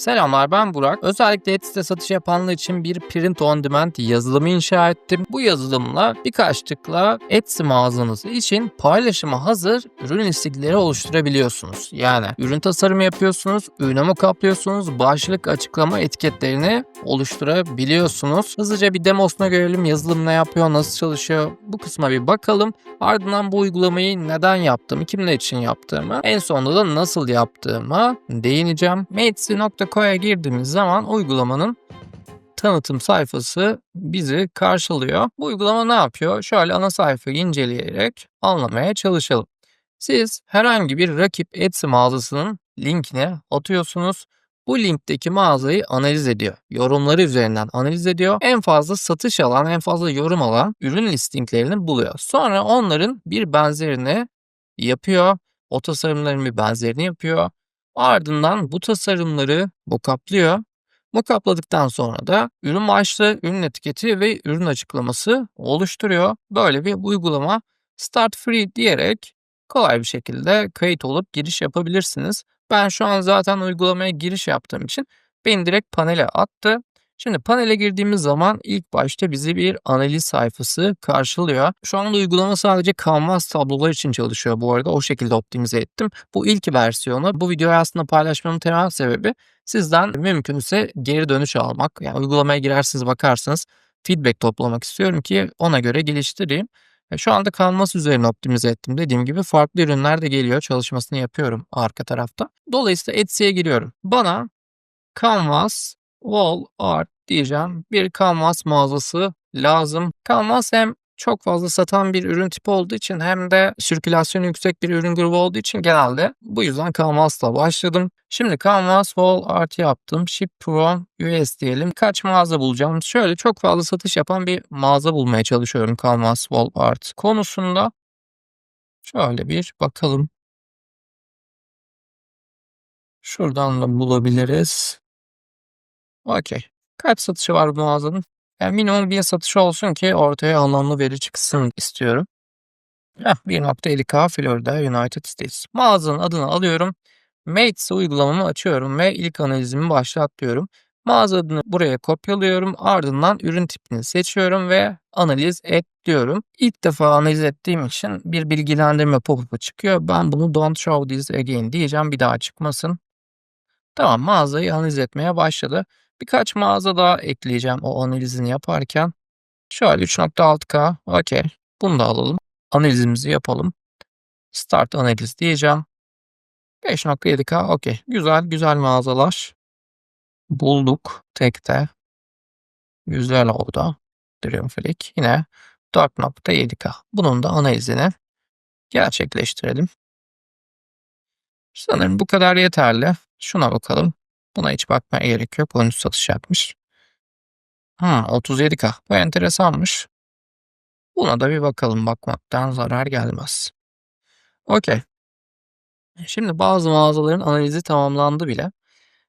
Selamlar ben Burak. Özellikle Etsy'de satış yapanlar için bir print on demand yazılımı inşa ettim. Bu yazılımla birkaç tıkla Etsy mağazanız için paylaşıma hazır ürün listikleri oluşturabiliyorsunuz. Yani ürün tasarımı yapıyorsunuz, ürüne mock-up'lıyorsunuz, başlık açıklama etiketlerini oluşturabiliyorsunuz. Hızlıca bir demosuna görelim yazılım ne yapıyor, nasıl çalışıyor bu kısma bir bakalım. Ardından bu uygulamayı neden yaptım, kimler için yaptığımı, en sonunda da nasıl yaptığıma değineceğim. Matesy.co'ya girdiğimiz zaman uygulamanın tanıtım sayfası bizi karşılıyor. Bu uygulama ne yapıyor? Şöyle ana sayfayı inceleyerek anlamaya çalışalım. Siz herhangi bir rakip Etsy mağazasının linkine atıyorsunuz. Bu linkteki mağazayı analiz ediyor. Yorumları üzerinden analiz ediyor. En fazla satış alan, en fazla yorum alan ürün listinglerini buluyor. Sonra onların bir benzerini yapıyor. O tasarımların bir benzerini yapıyor. Ardından bu tasarımları mockuplıyor. Mockupladıktan sonra da ürün başlığı, ürün etiketi ve ürün açıklaması oluşturuyor. Böyle bir uygulama Start Free diyerek kolay bir şekilde kayıt olup giriş yapabilirsiniz. Ben şu an zaten uygulamaya giriş yaptığım için beni direkt panele attı. Şimdi panele girdiğimiz zaman ilk başta bizi bir analiz sayfası karşılıyor. Şu anda uygulama sadece Canvas tablolar için çalışıyor bu arada. O şekilde optimize ettim. Bu ilk versiyonu. Bu videoyu aslında paylaşmamın temel sebebi sizden mümkünse geri dönüş almak. Yani uygulamaya girersiniz bakarsınız feedback toplamak istiyorum ki ona göre geliştireyim. E, Şu anda Canvas üzerine optimize ettim. Dediğim gibi farklı ürünler de geliyor. Çalışmasını yapıyorum arka tarafta. Dolayısıyla Etsy'ye giriyorum. Bana Canvas Wall Art diyeceğim. Bir Canvas mağazası lazım. Canvas hem çok fazla satan bir ürün tipi olduğu için hem de sirkülasyonu yüksek bir ürün grubu olduğu için genelde bu yüzden Canvas'la başladım. Şimdi Canvas Wall Art yaptım. Ship Pro US diyelim. Kaç mağaza bulacağım? Şöyle çok fazla satış yapan bir mağaza bulmaya çalışıyorum Canvas Wall Art konusunda. Şöyle bir bakalım. Şuradan da bulabiliriz. Okey. Kaç satışı var bu mağazanın? Yani minimum bir satışı olsun ki ortaya anlamlı veri çıksın istiyorum. Heh, 1.50k Florida United States. Mağazanın adını alıyorum. Mates uygulamamı açıyorum ve ilk analizimi başlat diyorum. Mağaza adını buraya kopyalıyorum. Ardından ürün tipini seçiyorum ve analiz et diyorum. İlk defa analiz ettiğim için bir bilgilendirme pop-up'ı çıkıyor. Ben bunu don't show this again diyeceğim. Bir daha çıkmasın. Tamam mağazayı analiz etmeye başladı. Birkaç mağaza daha ekleyeceğim o analizini yaparken. Şöyle 3.6K. Okey. Bunu da alalım. Analizimizi yapalım. Start analiz diyeceğim. 5.7K. Okey. Güzel güzel mağazalar. Bulduk tekte. Güzel oldu. Triumphalik. Yine 4.7K. Bunun da analizini gerçekleştirelim. Sanırım bu kadar yeterli. Şuna bakalım. Buna hiç bakmaya gerek yok. 13 satış yapmış. Ha, 37K. Bu enteresanmış. Buna da bir bakalım. Bakmaktan zarar gelmez. Okey. Şimdi bazı mağazaların analizi tamamlandı bile.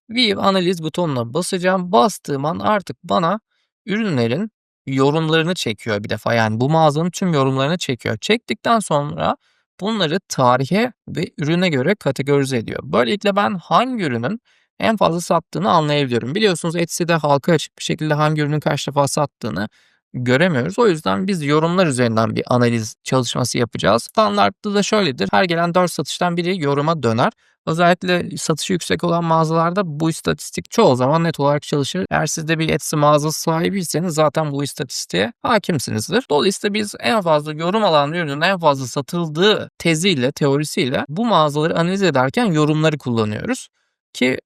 View analiz butonuna basacağım. Bastığım an artık bana ürünlerin yorumlarını çekiyor bir defa. Yani bu mağazanın tüm yorumlarını çekiyor. Çektikten sonra bunları tarihe ve ürüne göre kategorize ediyor. Böylelikle ben hangi ürünün en fazla sattığını anlayabiliyorum. Biliyorsunuz Etsy'de halka açık bir şekilde hangi ürünün kaç defa sattığını göremiyoruz. O yüzden biz yorumlar üzerinden bir analiz çalışması yapacağız. Standartta da şöyledir. Her gelen 4 satıştan biri yoruma döner. Özellikle satışı yüksek olan mağazalarda bu istatistik çoğu zaman net olarak çalışır. Eğer siz de bir Etsy mağazası sahibiyseniz zaten bu istatistiğe hakimsinizdir. Dolayısıyla biz en fazla yorum alan ürünün en fazla satıldığı teziyle, teorisiyle bu mağazaları analiz ederken yorumları kullanıyoruz. Ki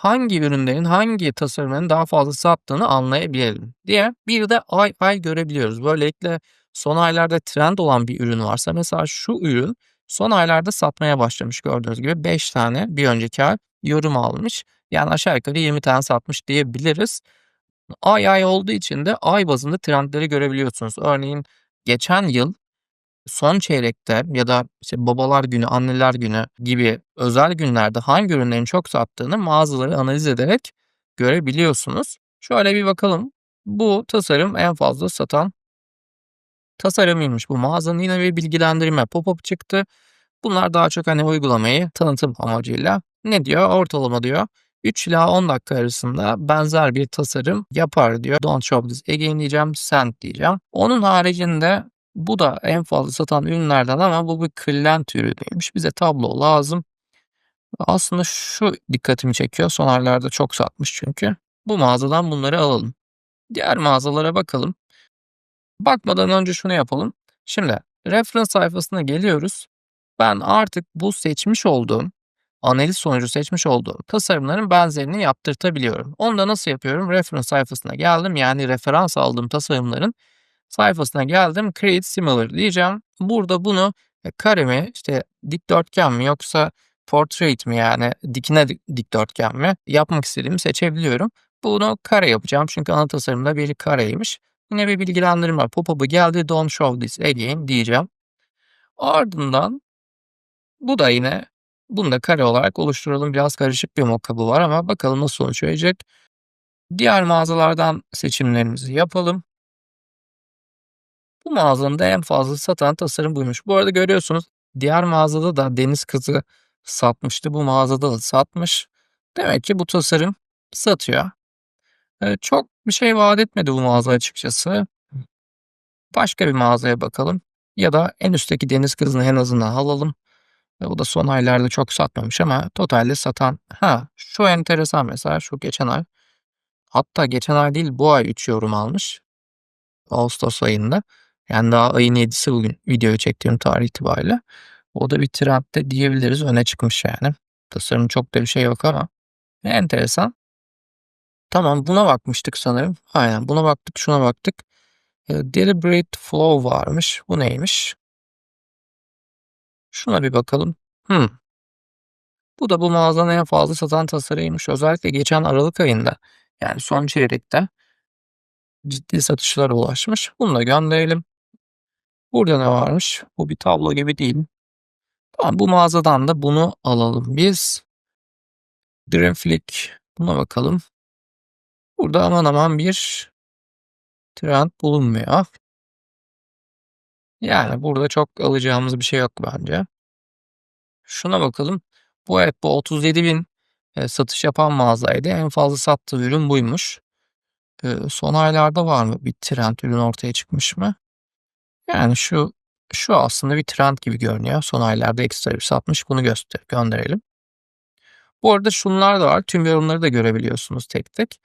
hangi ürünlerin, hangi tasarımların daha fazla sattığını anlayabilelim diye bir de ay ay görebiliyoruz. Böylelikle son aylarda trend olan bir ürün varsa mesela şu ürün son aylarda satmaya başlamış gördüğünüz gibi 5 tane bir önceki ay yorum almış. Yani aşağı yukarı 20 tane satmış diyebiliriz. Ay ay olduğu için de ay bazında trendleri görebiliyorsunuz. Örneğin geçen yıl son çeyrekte ya da işte babalar günü, anneler günü gibi özel günlerde hangi ürünlerin çok sattığını mağazaları analiz ederek görebiliyorsunuz. Şöyle bir bakalım. Bu tasarım en fazla satan tasarımıymış. Bu mağazanın yine bir bilgilendirme pop-up çıktı. Bunlar daha çok hani uygulamayı tanıtım amacıyla ne diyor? Ortalama diyor. 3 ila 10 dakika arasında benzer bir tasarım yapar diyor. Don't show this again diyeceğim, send diyeceğim. Onun haricinde bu da en fazla satan ürünlerden ama bu bir kırlent ürünüymüş. Bize tablo lazım. Aslında şu dikkatimi çekiyor. Son aylarda çok satmış çünkü. Bu mağazadan bunları alalım. Diğer mağazalara bakalım. Bakmadan önce şunu yapalım. Şimdi reference sayfasına geliyoruz. Ben artık bu seçmiş olduğum, analiz sonucu seçmiş olduğum tasarımların benzerini yaptırtabiliyorum. Onu da nasıl yapıyorum? Reference sayfasına geldim. Yani referans aldığım tasarımların sayfasına geldim. Create similar diyeceğim. Burada bunu e, kare mi, işte dikdörtgen mi yoksa portrait mi yani dikine dikdörtgen mi yapmak istediğimi seçebiliyorum. Bunu kare yapacağım çünkü ana tasarımda bir kareymiş. Yine bir bilgilendirme. Pop-up'ı geldi. Don't show this again diyeceğim. Ardından bu da yine bunu da kare olarak oluşturalım. Biraz karışık bir mockup'ı var ama bakalım nasıl sonuç verecek. Diğer mağazalardan seçimlerimizi yapalım. Bu mağazanın en fazla satan tasarım buymuş. Bu arada görüyorsunuz diğer mağazada da deniz kızı satmıştı. Bu mağazada da satmış. Demek ki bu tasarım satıyor. Eee, çok bir şey vaat etmedi bu mağaza açıkçası. Başka bir mağazaya bakalım ya da en üstteki deniz kızını en azından alalım. O da son aylarda çok satmamış ama totalde satan Ha, şu enteresan mesela şu geçen ay hatta geçen ay değil bu ay 3 yorum almış. Ağustos ayında. Yani daha ayın 7'si bugün videoyu çektiğim tarih itibariyle. O da bir trendde diyebiliriz öne çıkmış yani. Tasarım çok da bir şey yok ama enteresan. Tamam buna bakmıştık sanırım. Aynen buna baktık şuna baktık. Eee, deliberate flow varmış. Bu neymiş? Şuna bir bakalım. Hımm. Bu da bu mağazanın en fazla satan tasarımıymış. Özellikle geçen aralık ayında yani son çeyrekte ciddi satışlara ulaşmış. Bunu da gönderelim. Burada ne varmış? Bu bir tablo gibi değil. Tamam bu mağazadan da bunu alalım biz. Dreamflick buna bakalım. Burada aman aman bir trend bulunmuyor. Yani burada çok alacağımız bir şey yok bence. Şuna bakalım. Bu evet bu 37.000 eee, satış yapan mağazaydı. En fazla sattığı ürün buymuş. Eee, son aylarda var mı bir trend ürün ortaya çıkmış mı? Yani şu şu aslında bir trend gibi görünüyor. Son aylarda ekstra bir satmış. Bunu göster gönderelim. Bu arada şunlar da var. Tüm yorumları da görebiliyorsunuz tek tek.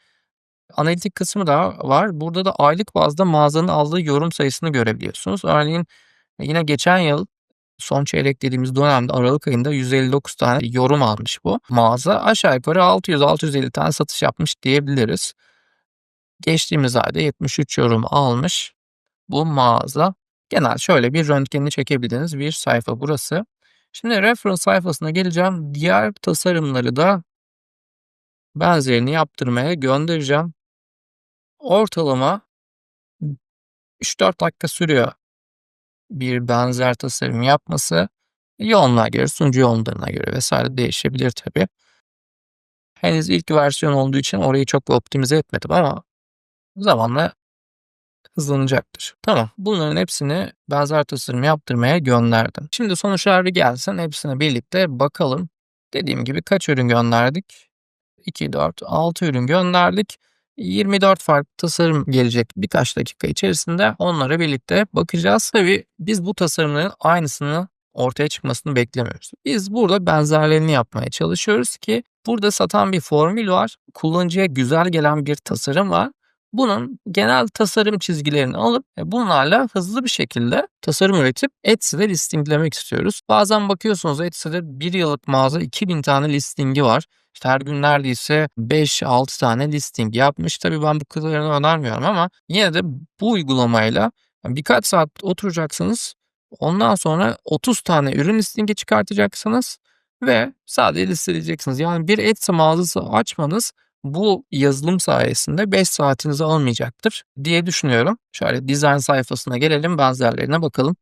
Analitik kısmı da var. Burada da aylık bazda mağazanın aldığı yorum sayısını görebiliyorsunuz. Örneğin yine geçen yıl son çeyrek dediğimiz dönemde aralık ayında 159 tane yorum almış bu mağaza. Aşağı yukarı 600-650 tane satış yapmış diyebiliriz. Geçtiğimiz ayda 73 yorum almış bu mağaza. Genel şöyle bir röntgenini çekebildiğiniz bir sayfa burası. Şimdi reference sayfasına geleceğim. Diğer tasarımları da benzerini yaptırmaya göndereceğim. Ortalama 3-4 dakika sürüyor bir benzer tasarım yapması. Yoğunluğa göre, sunucu yoğunluğuna göre vesaire değişebilir tabii. Henüz ilk versiyon olduğu için orayı çok optimize etmedim ama zamanla hızlanacaktır. Tamam. Bunların hepsini benzer tasarım yaptırmaya gönderdim. Şimdi sonuçlar bir gelsin. Hepsine birlikte bakalım. Dediğim gibi kaç ürün gönderdik? 2, 4, 6 ürün gönderdik. 24 farklı tasarım gelecek birkaç dakika içerisinde. Onlara birlikte bakacağız. Tabii biz bu tasarımların aynısını ortaya çıkmasını beklemiyoruz. Biz burada benzerlerini yapmaya çalışıyoruz ki burada satan bir formül var. Kullanıcıya güzel gelen bir tasarım var. Bunun genel tasarım çizgilerini alıp e, bunlarla hızlı bir şekilde tasarım üretip Etsy'de listinglemek istiyoruz. Bazen bakıyorsunuz Etsy'de 1 yıllık mağaza 2000 tane listingi var. İşte her gün neredeyse 5-6 tane listing yapmış. Tabii ben bu kadarını önermiyorum ama yine de bu uygulamayla birkaç saat oturacaksınız. Ondan sonra 30 tane ürün listingi çıkartacaksınız ve sadece listeleyeceksiniz. Yani bir Etsy mağazası açmanız bu yazılım sayesinde 5 saatinizi almayacaktır diye düşünüyorum. Şöyle dizayn sayfasına gelelim, benzerlerine bakalım.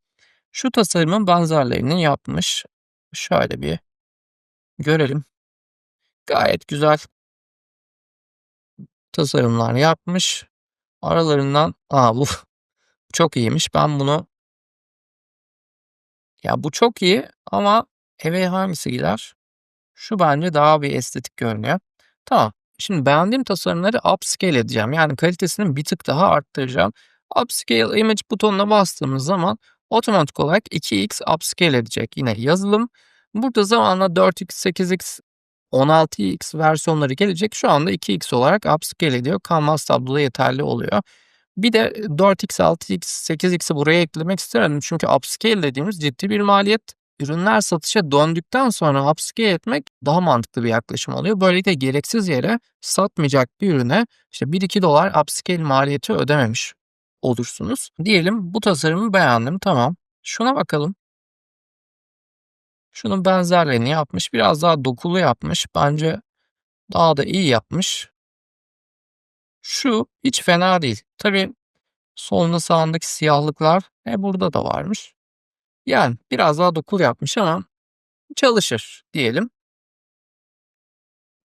Şu tasarımın benzerlerini yapmış. Şöyle bir görelim. Gayet güzel tasarımlar yapmış. Aralarından a, bu çok iyiymiş. Ben bunu Ya bu çok iyi ama eve hangisi gider? Şu bence daha bir estetik görünüyor. Tamam. Şimdi beğendiğim tasarımları upscale edeceğim. Yani kalitesini bir tık daha arttıracağım. Upscale image butonuna bastığımız zaman otomatik olarak 2x upscale edecek yine yazılım. Burada zamanla 4x, 8x, 16x versiyonları gelecek. Şu anda 2x olarak upscale ediyor. Canvas tabloda yeterli oluyor. Bir de 4x, 6x, 8x'i buraya eklemek istemedim. Çünkü upscale dediğimiz ciddi bir maliyet. Ürünler satışa döndükten sonra upscale etmek daha mantıklı bir yaklaşım oluyor. Böylelikle gereksiz yere satmayacak bir ürüne işte 1-2 dolar upscale maliyeti ödememiş olursunuz. Diyelim bu tasarımı beğendim. Tamam. Şuna bakalım. Şunun benzerlerini yapmış. Biraz daha dokulu yapmış. Bence daha da iyi yapmış. Şu hiç fena değil. Tabii solunda sağındaki siyahlıklar e, burada da varmış. Yani biraz daha dokul yapmış ama çalışır diyelim.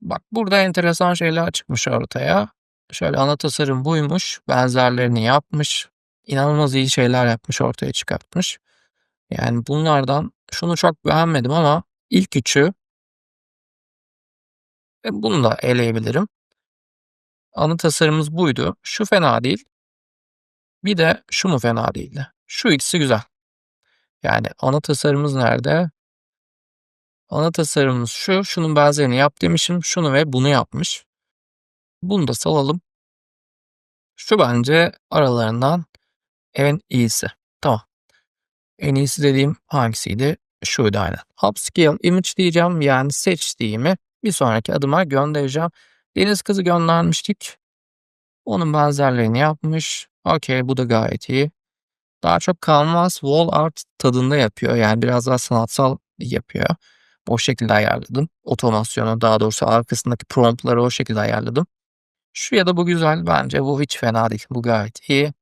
Bak burada enteresan şeyler çıkmış ortaya. Şöyle ana tasarım buymuş. Benzerlerini yapmış. İnanılmaz iyi şeyler yapmış ortaya çıkartmış. Yani bunlardan şunu çok beğenmedim ama ilk üçü e, bunu da eleyebilirim. Ana tasarımımız buydu. Şu fena değil. Bir de şu mu fena değildi. Şu ikisi güzel. Yani ana tasarımımız nerede? Ana tasarımımız şu. Şunun benzerini yap demişim. Şunu ve bunu yapmış. Bunu da salalım. Şu bence aralarından en iyisi. Tamam. En iyisi dediğim hangisiydi? Şuydu aynen. Upscale image diyeceğim. Yani seçtiğimi bir sonraki adıma göndereceğim. Deniz kızı göndermiştik. Onun benzerlerini yapmış. Okey bu da gayet iyi. Daha çok canvas wall art tadında yapıyor. Yani biraz daha sanatsal yapıyor. O şekilde ayarladım. Otomasyonu daha doğrusu arkasındaki promptları o şekilde ayarladım. Şu ya da bu güzel bence. Bu hiç fena değil. Bu gayet iyi.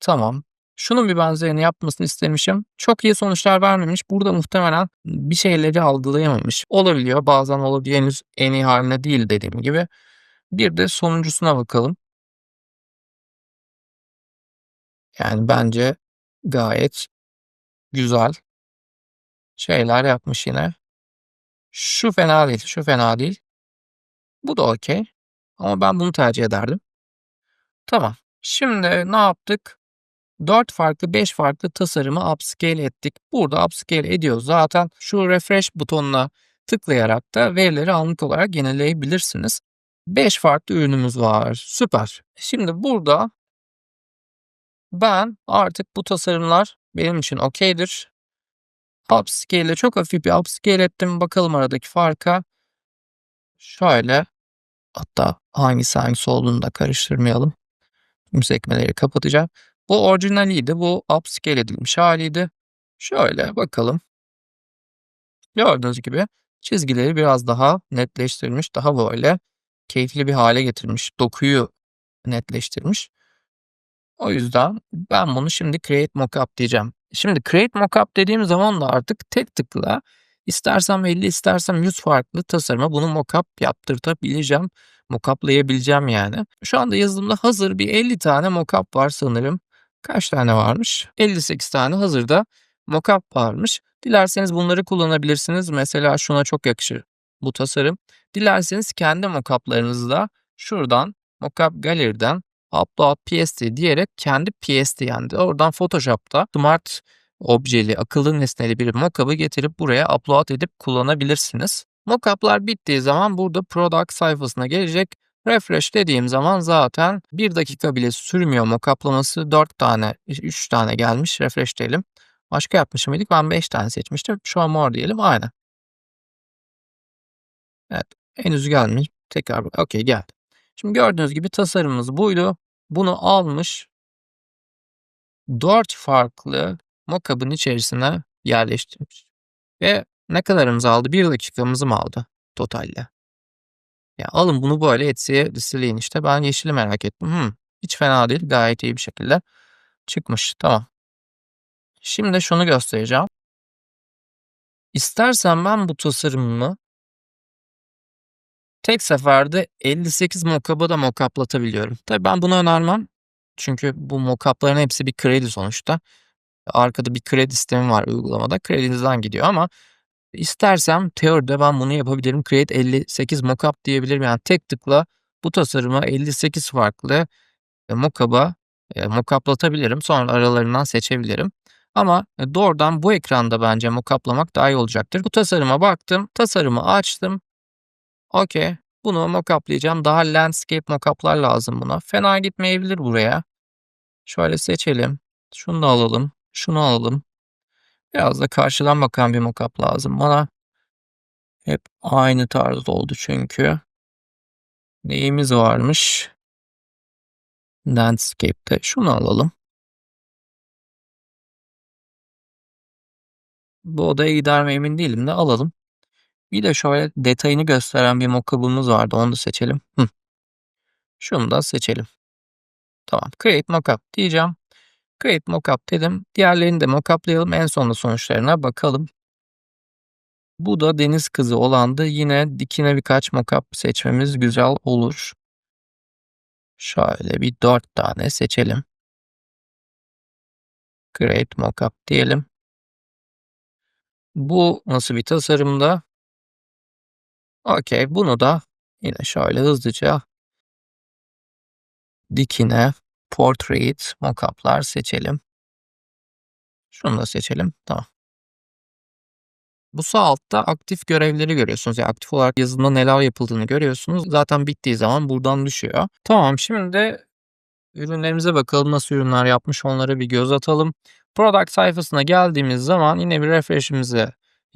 Tamam. Şunun bir benzerini yapmasını istemişim. Çok iyi sonuçlar vermemiş. Burada muhtemelen bir şeyleri algılayamamış. Olabiliyor. Bazen olabiliyor. Henüz en iyi haline değil dediğim gibi. Bir de sonuncusuna bakalım. Yani bence gayet güzel şeyler yapmış yine. Şu fena değil, şu fena değil. Bu da okey. Ama ben bunu tercih ederdim. Tamam. Şimdi ne yaptık? 4 farklı 5 farklı tasarımı upscale ettik. Burada upscale ediyor. Zaten şu refresh butonuna tıklayarak da verileri anlık olarak yenileyebilirsiniz. 5 farklı ürünümüz var. Süper. Şimdi burada ben artık bu tasarımlar benim için okeydir. Upscale ile çok hafif bir upscale ettim. Bakalım aradaki farka. Şöyle hatta hangisi hangisi olduğunu da karıştırmayalım. Tüm sekmeleri kapatacağım. Bu orijinaliydi. Bu upscale edilmiş haliydi. Şöyle bakalım. Gördüğünüz gibi çizgileri biraz daha netleştirmiş. Daha böyle keyifli bir hale getirmiş. Dokuyu netleştirmiş. O yüzden ben bunu şimdi create mockup diyeceğim. Şimdi create mockup dediğim zaman da artık tek tıkla istersem 50 istersem 100 farklı tasarıma bunu mockup yaptırtabileceğim. Mockuplayabileceğim yani. Şu anda yazılımda hazır bir 50 tane mockup var sanırım. Kaç tane varmış? 58 tane hazırda mockup varmış. Dilerseniz bunları kullanabilirsiniz. Mesela şuna çok yakışır bu tasarım. Dilerseniz kendi mockup'larınızı da şuradan mockup galeriden upload pst diyerek kendi pst yani oradan Photoshop'ta smart objeli, akıllı nesneli bir mockup'ı getirip buraya upload edip kullanabilirsiniz. Mockup'lar bittiği zaman burada product sayfasına gelecek. Refresh dediğim zaman zaten 1 dakika bile sürmüyor mockuplaması. 4 tane, 3 tane gelmiş. Refresh diyelim. Başka yapmış mıydık? Ben 5 tane seçmiştim. Şu an mor diyelim. Aynı. Evet. Henüz gelmiş. Tekrar okey geldi. Şimdi gördüğünüz gibi tasarımımız buydu. Bunu almış 4 farklı mockup'ın içerisine yerleştirmiş. Ve ne kadarımız aldı? 1 dakikamızı mı aldı totalde? Ya alın bunu böyle Etsy'ye listeleyin işte. Ben yeşili merak ettim. Hmm, hiç fena değil. Gayet iyi bir şekilde çıkmış. Tamam. Şimdi şunu göstereceğim. İstersen ben bu tasarımımı tek seferde 58 mockup'a da mockup'latabiliyorum. Tabii ben bunu önermem. Çünkü bu mockup'ların hepsi bir kredi sonuçta. Arkada bir kredi sistemi var uygulamada. Kredinizden gidiyor ama İstersem teoride ben bunu yapabilirim. Create 58 mockup diyebilirim. Yani tek tıkla bu tasarıma 58 farklı e, mockup'a e, mockup'latabilirim. Sonra aralarından seçebilirim. Ama e, doğrudan bu ekranda bence mockup'lamak daha iyi olacaktır. Bu tasarıma baktım. Tasarımı açtım. Okey. Bunu mockup'layacağım. Daha landscape mockup'lar lazım buna. Fena gitmeyebilir buraya. Şöyle seçelim. Şunu da alalım. Şunu alalım. Biraz da karşıdan bakan bir mockup lazım bana. Hep aynı tarzda oldu çünkü. Neyimiz varmış? Landscape'te. Şunu alalım. Bu odaya gider mi emin değilim de alalım. Bir de şöyle detayını gösteren bir mockup'ımız vardı. Onu da seçelim. Hı. Şunu da seçelim. Tamam. Create mockup diyeceğim. Create mockup dedim. Diğerlerini de mockup'layalım. En sonunda sonuçlarına bakalım. Bu da deniz kızı olandı. Yine dikine birkaç mockup seçmemiz güzel olur. Şöyle bir dört tane seçelim. Create mockup diyelim. Bu nasıl bir tasarımda? Okey. Bunu da yine şöyle hızlıca dikine portrait mockup'lar seçelim. Şunu da seçelim. Tamam. Bu sağ altta aktif görevleri görüyorsunuz. Yani aktif olarak yazılımda neler yapıldığını görüyorsunuz. Zaten bittiği zaman buradan düşüyor. Tamam şimdi de ürünlerimize bakalım nasıl ürünler yapmış onlara bir göz atalım. Product sayfasına geldiğimiz zaman yine bir refresh'imizi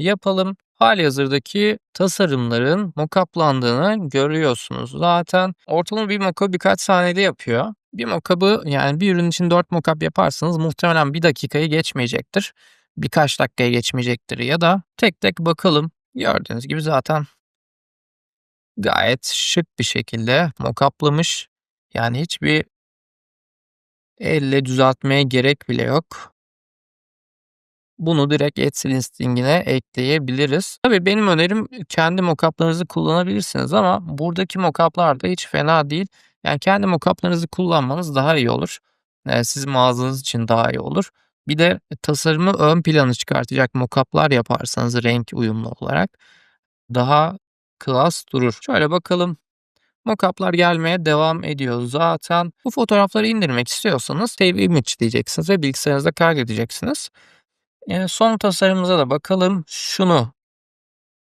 yapalım. Halihazırdaki tasarımların mockup'landığını görüyorsunuz. Zaten ortalama bir mockup birkaç saniyede yapıyor. Bir mockup'ı yani bir ürün için 4 mockup yaparsanız muhtemelen bir dakikayı geçmeyecektir. Birkaç dakikaya geçmeyecektir ya da tek tek bakalım. Gördüğünüz gibi zaten gayet şık bir şekilde mockup'lamış. Yani hiçbir elle düzeltmeye gerek bile yok. Bunu direkt Etsy listingine ekleyebiliriz. Tabii benim önerim kendi mockup'larınızı kullanabilirsiniz ama buradaki mockup'lar da hiç fena değil. Yani kendi mockup'larınızı kullanmanız daha iyi olur. Eee, sizin mağazanız için daha iyi olur. Bir de tasarımı ön plana çıkartacak mockup'lar yaparsanız renk uyumlu olarak daha klas durur. Şöyle bakalım. Mockup'lar gelmeye devam ediyor zaten. Bu fotoğrafları indirmek istiyorsanız Save Image diyeceksiniz ve bilgisayarınızda kaydedeceksiniz. Eee, son tasarımımıza da bakalım. Şunu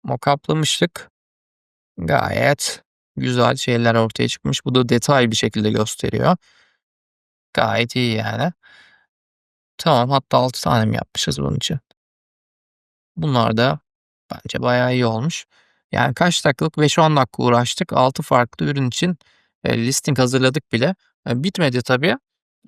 mockup'lamıştık. Gayet güzel şeyler ortaya çıkmış. Bu da detay bir şekilde gösteriyor. Gayet iyi yani. Tamam hatta 6 tane mi yapmışız bunun için? Bunlar da bence bayağı iyi olmuş. Yani kaç dakikalık 5-10 dakika uğraştık. 6 farklı ürün için eee, listing hazırladık bile. Eee, bitmedi tabii.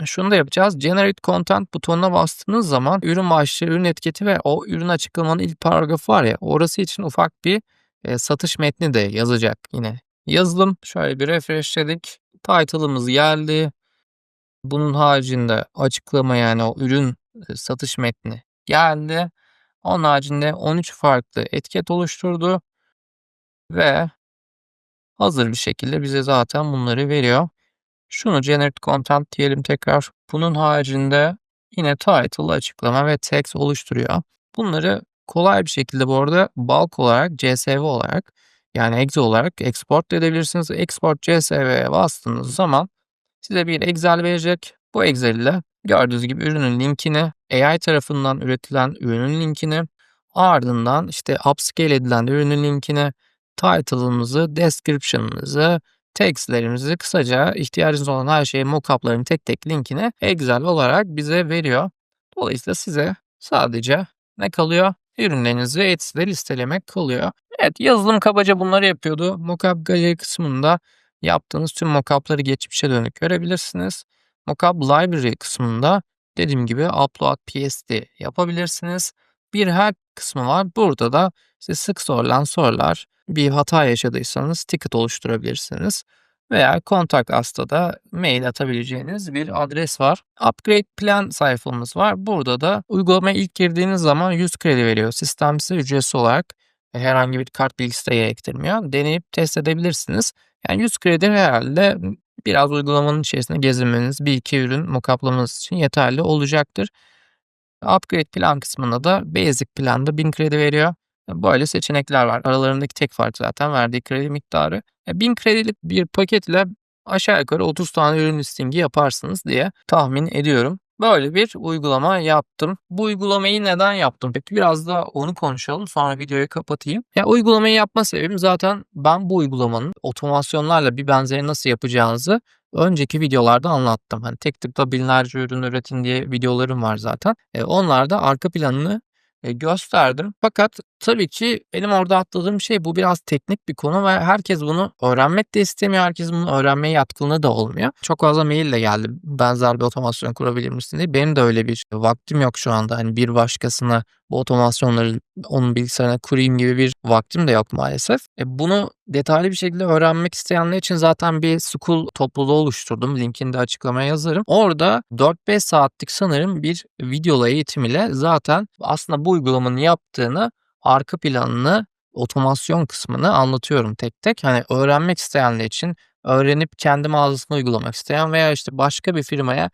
Şunu da yapacağız. Generate Content butonuna bastığınız zaman ürün başlığı, ürün etiketi ve o ürün açıklamanın ilk paragrafı var ya orası için ufak bir eee, satış metni de yazacak yine. Yazılım şöyle bir refreshledik. Title'ımız geldi. Bunun haricinde açıklama yani o ürün eee, satış metni geldi. Onun haricinde 13 farklı etiket oluşturdu. Ve hazır bir şekilde bize zaten bunları veriyor. Şunu generate content diyelim tekrar. Bunun haricinde yine title, açıklama ve text oluşturuyor. Bunları kolay bir şekilde bu arada bulk olarak CSV olarak yani exe olarak export edebilirsiniz. Export CSV'ye bastığınız zaman size bir Excel verecek. Bu Excel ile gördüğünüz gibi ürünün linkini, AI tarafından üretilen ürünün linkini, ardından işte upscale edilen ürünün linkini, title'ımızı, description'ımızı, text'lerimizi kısaca ihtiyacınız olan her şeyi mockup'ların tek tek linkini Excel olarak bize veriyor. Dolayısıyla size sadece ne kalıyor? Ürünlerinizi Etsy'de listelemek kalıyor. Evet yazılım kabaca bunları yapıyordu. Mockup galeri kısmında yaptığınız tüm mockup'ları geçmişe dönük görebilirsiniz. Mockup library kısmında dediğim gibi upload PSD yapabilirsiniz. Bir hack kısmı var. Burada da size sık sorulan sorular, bir hata yaşadıysanız ticket oluşturabilirsiniz. Veya Contact Us'ta da mail atabileceğiniz bir adres var. Upgrade Plan sayfamız var. Burada da uygulamaya ilk girdiğiniz zaman 100 kredi veriyor. Sistem size ücretsiz olarak herhangi bir kart bilgisi de gerektirmiyor. Deneyip test edebilirsiniz. Yani 100 kredi herhalde biraz uygulamanın içerisinde gezinmeniz, bir iki ürün mockup'lamanız için yeterli olacaktır. Upgrade plan kısmında da Basic planda 1000 kredi veriyor. Böyle seçenekler var. Aralarındaki tek fark zaten verdiği kredi miktarı. E, 1000 kredilik bir paket ile aşağı yukarı 30 tane ürün listingi yaparsınız diye tahmin ediyorum. Böyle bir uygulama yaptım. Bu uygulamayı neden yaptım? Biraz da onu konuşalım sonra videoyu kapatayım. Ya uygulamayı yapma sebebim zaten ben bu uygulamanın otomasyonlarla bir benzeri nasıl yapacağınızı önceki videolarda anlattım. Hani tek tıkla binlerce ürün üretin diye videolarım var zaten. E, onlarda arka planını e, gösterdim. Fakat tabii ki benim orada atladığım şey bu biraz teknik bir konu ve herkes bunu öğrenmek de istemiyor. Herkes bunu öğrenmeye yatkınlığı da olmuyor. Çok fazla mail de geldi benzer bir otomasyon kurabilir misin diye. Benim de öyle bir vaktim yok şu anda. Hani bir başkasına bu otomasyonları onun bilgisayarına kurayım gibi bir vaktim de yok maalesef. E bunu detaylı bir şekilde öğrenmek isteyenler için zaten bir school topluluğu oluşturdum. Linkini de açıklamaya yazarım. Orada 4-5 saatlik sanırım bir videolu eğitim ile zaten aslında bu uygulamanın yaptığını arka planını, otomasyon kısmını anlatıyorum tek tek. Hani öğrenmek isteyenler için, öğrenip kendi mağazasına uygulamak isteyen veya işte başka bir firmaya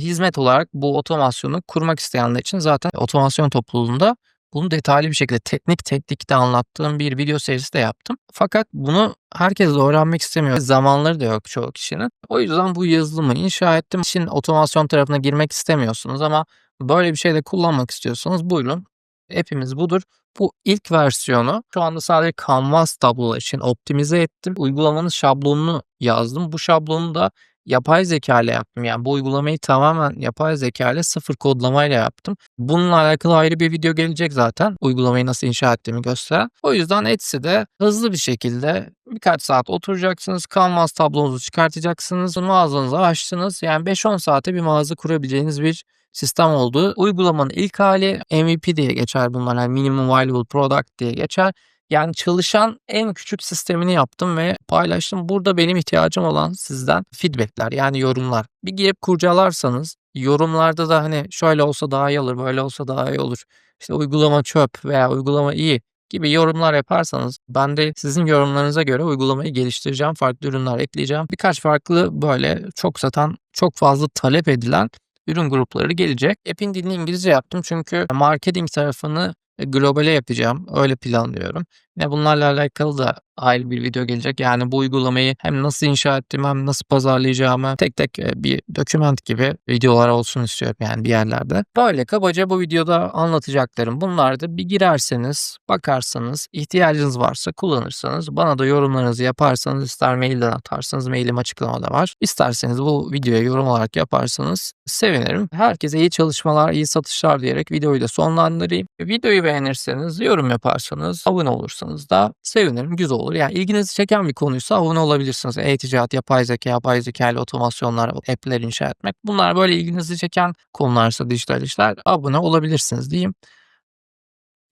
hizmet olarak bu otomasyonu kurmak isteyenler için zaten otomasyon topluluğunda bunu detaylı bir şekilde teknik teknik de anlattığım bir video serisi de yaptım. Fakat bunu herkes de öğrenmek istemiyor. Zamanları da yok çoğu kişinin. O yüzden bu yazılımı inşa ettim. Şimdi otomasyon tarafına girmek istemiyorsunuz ama böyle bir şey de kullanmak istiyorsanız buyurun. Hepimiz budur. Bu ilk versiyonu şu anda sadece Canvas tablolar için optimize ettim. Uygulamanın şablonunu yazdım. Bu şablonu da yapay zeka ile yaptım. Yani bu uygulamayı tamamen yapay zeka ile sıfır kodlamayla yaptım. Bununla alakalı ayrı bir video gelecek zaten. Uygulamayı nasıl inşa ettiğimi gösteren. O yüzden Etsy'de hızlı bir şekilde birkaç saat oturacaksınız. Canvas tablonuzu çıkartacaksınız. Mağazanızı açtınız. Yani 5-10 saate bir mağaza kurabileceğiniz bir sistem oldu. Uygulamanın ilk hali MVP diye geçer bunlar. Yani Minimum Viable Product diye geçer. Yani çalışan en küçük sistemini yaptım ve paylaştım. Burada benim ihtiyacım olan sizden feedbackler yani yorumlar. Bir girip kurcalarsanız yorumlarda da hani şöyle olsa daha iyi olur, böyle olsa daha iyi olur. İşte uygulama çöp veya uygulama iyi gibi yorumlar yaparsanız ben de sizin yorumlarınıza göre uygulamayı geliştireceğim. Farklı ürünler ekleyeceğim. Birkaç farklı böyle çok satan, çok fazla talep edilen ürün grupları gelecek. App'in dilini İngilizce yaptım çünkü marketing tarafını globale yapacağım. Öyle planlıyorum. Yine bunlarla alakalı da ayrı bir video gelecek. Yani bu uygulamayı hem nasıl inşa ettiğimi hem nasıl pazarlayacağımı tek tek bir doküment gibi videolar olsun istiyorum yani bir yerlerde. Böyle kabaca bu videoda anlatacaklarım. Bunlar da bir girerseniz, bakarsanız, ihtiyacınız varsa kullanırsanız, bana da yorumlarınızı yaparsanız, ister mailden atarsanız, mailim açıklamada var. İsterseniz bu videoya yorum olarak yaparsanız sevinirim. Herkese iyi çalışmalar, iyi satışlar diyerek videoyu da sonlandırayım. Videoyu beğenirseniz, yorum yaparsanız, abone olursanız da sevinirim. Güzel olur. Yani ilginizi çeken bir konuysa abone olabilirsiniz. E-ticaret, yapay zeka, yapay zeka ile otomasyonlar, app'ler inşa etmek. Bunlar böyle ilginizi çeken konularsa dijital işler abone olabilirsiniz diyeyim.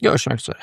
Görüşmek üzere.